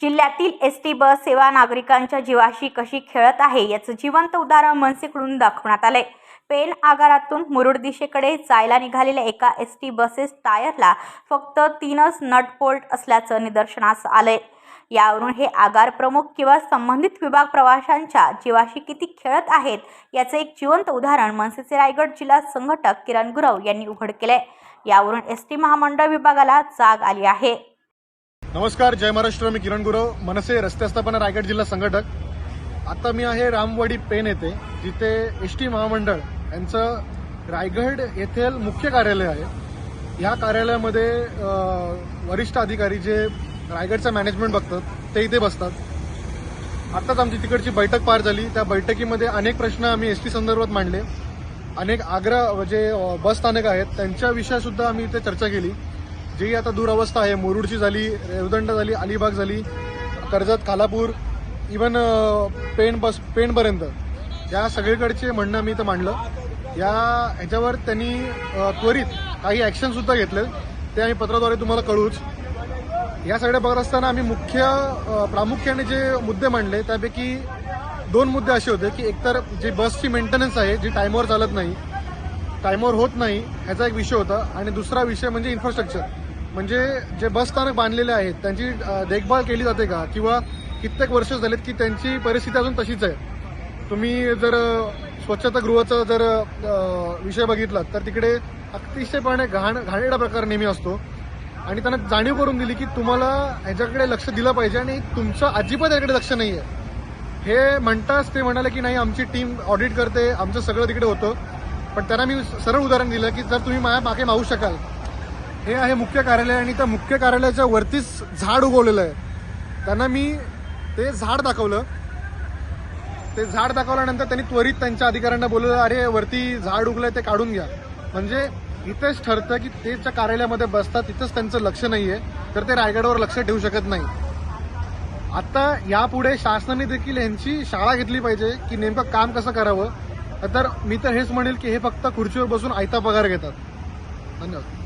जिल्ह्यातील S T bus सेवा नागरिकांच्या जीवाशी कशी खेळत आहे याचं जिवंत उदाहरण मनसेकडून दाखवण्यात आलंय. पेन आगारातून मुरुड दिशेकडे जायला निघालेल्या एका एस टी बसेस टायरला फक्त तीनच नट बोल्ट असल्याचं निदर्शनास आलंय. यावरून हे आगार प्रमुख किंवा संबंधित विभाग प्रवाशांच्या जीवाशी किती खेळत आहेत याचं एक जिवंत उदाहरण मनसेचे रायगड जिल्हा संघटक किरण गुरव यांनी उघड केलंय. यावरून एस टी महामंडळ विभागाला जाग आली आहे. नमस्कार जय महाराष्ट्र मी किरण गुरव. मनसे रस्ते आस्थापना रायगड जिल्हा संघटक. आता मी आहे रामवाडी पेन येथे जिथे एस टी महामंडळ यांचं रायगड येथील मुख्य कार्यालय आहे. या कार्यालयामध्ये वरिष्ठ अधिकारी जे रायगडचं मॅनेजमेंट बघतात ते इथे बसतात. आत्ताच आमची तिकडची बैठक पार झाली. त्या बैठकीमध्ये अनेक प्रश्न आम्ही एस टी संदर्भात मांडले. अनेक आग्रा जे म्हणजे, बस स्थानक आहेत. त्यांच्याविषयीसुद्धा आम्ही इथे चर्चा केली. जी आता दुरावस्था आहे मुरुडची झाली रेवदंड झाली अलिबाग झाली कर्जत खालापूर इवन पेण बस पेणपर्यंत. या सगळीकडचे म्हणणं मी तर मांडलं. या ह्याच्यावर त्यांनी त्वरित काही ॲक्शनसुद्धा घेतले ते आम्ही पत्राद्वारे तुम्हाला कळूच. या सगळ्या बघत असताना आम्ही मुख्य प्रामुख्याने जे मुद्दे मांडले त्यापैकी दोन मुद्दे असे होते की एकतर जी बसची मेंटेनन्स आहे जी टाईमवर चालत नाही टायमावर होत नाही ह्याचा एक विषय होता. आणि दुसरा विषय म्हणजे इन्फ्रास्ट्रक्चर म्हणजे जे बसस्थानक बांधलेले आहेत त्यांची देखभाल केली जाते का? किंवा कित्येक वर्ष झालेत की त्यांची परिस्थिती अजून तशीच आहे? तुम्ही जर स्वच्छतागृहाचा जर विषय बघितला तर तिकडे अतिशयपणे घाण घाणेडा प्रकार नेहमी असतो. आणि त्यांना जाणीव करून दिली की तुम्हाला ह्याच्याकडे लक्ष दिलं पाहिजे आणि तुमचं अजिबात याकडे लक्ष नाही आहे हे म्हणताच ते म्हणाले की नाही आमची टीम ऑडिट करते आमचं सगळं तिकडे होतं. पण त्यांना मी सरळ उदाहरण दिलं की जर तुम्ही माझ्या मागे मागू शकाल हे आहे मुख्य कार्यालय आणि त्या मुख्य कार्यालयाच्या वरतीच झाड उगवलेलं आहे. त्यांना मी ते झाड दाखवलं. ते झाड दाखवल्यानंतर त्यांनी त्वरित त्यांच्या अधिकाऱ्यांना बोलवलं अरे वरती झाड उगलंय ते काढून घ्या. म्हणजे इथेच ठरतं की ते ज्या कार्यालयामध्ये बसतात तिथंच त्यांचं लक्ष नाहीये तर ते रायगडावर लक्ष ठेवू शकत नाही. आता यापुढे शासनाने देखील यांची शाळा घेतली पाहिजे की नेमकं काम कसं करावं. तर मी तर हेच म्हणेल की हे फक्त खुर्चीवर बसून आयता पगार घेतात. धन्यवाद.